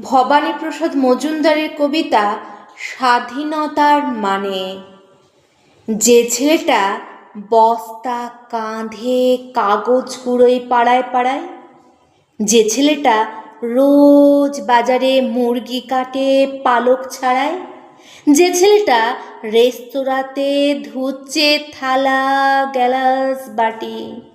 ভবানীপ্রসাদ মজুমদারের কবিতা স্বাধীনতার মানে। যে ছেলেটা বস্তা কাঁধে কাগজ কুড়োই পাড়ায় পাড়ায়, যে ছেলেটা রোজ বাজারে মুরগি কাটে পালক ছাড়ায়, যে ছেলেটা রেস্তোরাঁতে ধুচ্ছে থালা, গ্যালাস বাটি।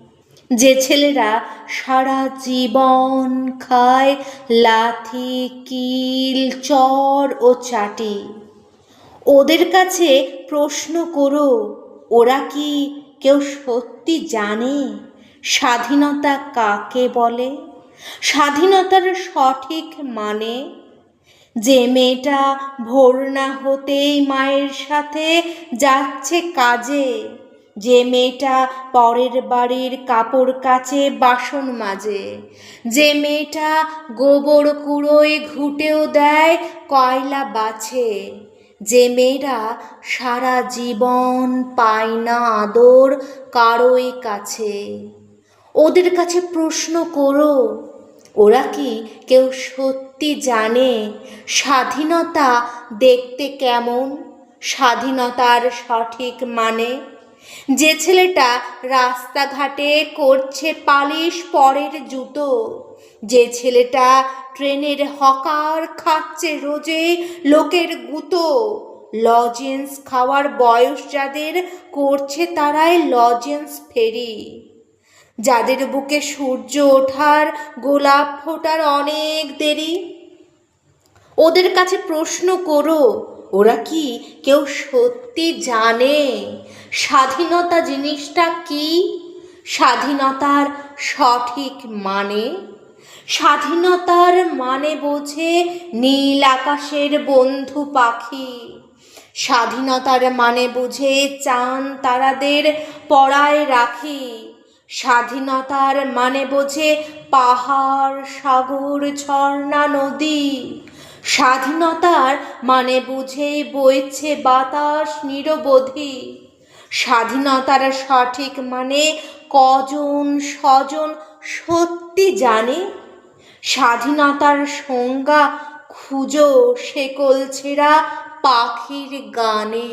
যে ছেলেরা সারা জীবন খায় লাথি, কিল, চর ও চাটি। ওদের কাছে প্রশ্ন করো, ওরা কি কেউ সত্যি জানে? স্বাধীনতা কাকে বলে? স্বাধীনতার সঠিক মানে? যে মেয়েটা ভোর না হতেই মায়ের সাথে যাচ্ছে কাজে যে মেয়েটা পরের বাড়ির কাপড় কাচে বাসন মাজে, যে মেয়েটা গোবর কুড়োয় ঘুটেও দেয় কয়লা বাছে, যে মেয়েরা সারা জীবন পায় না আদর কারোই কাছে। ওদের কাছে প্রশ্ন করো, ওরা কি কেউ সত্যি জানে স্বাধীনতা দেখতে কেমন? স্বাধীনতার সঠিক মানে? যে ছেলেটা রাস্তাঘাটে করছে পালিশ পরের জুতো, যে ছেলেটা ট্রেনের হকার খাচ্ছে রোজে লোকের গুতো, লজেন্স খাওয়ার বয়স যাদের করছে তারাই লজেন্স ফেরি। যাদের বুকে সূর্য ওঠার গোলাপ ফোটার অনেক দেরি। ওদের কাছে প্রশ্ন করো ওরা কি কেউ সত্যি জানে? স্বাধীনতা জিনিসটা কি? স্বাধীনতার সঠিক মানে? স্বাধীনতার মানে বোঝে নীল আকাশের বন্ধু পাখি। স্বাধীনতার মানে বুঝে চান তারাদের পড়ায় রাখি। স্বাধীনতার মানে বোঝে পাহাড়, সাগর, ঝর্ণা, নদী। স্বাধীনতার মানে বুঝেই বইছে বাতাস নিরবধি। স্বাধীনতার সঠিক মানে কজন, স্বজন সত্যি জানে। স্বাধীনতার সংজ্ঞা খুঁজো সেকল ছেঁড়া পাখির গানে।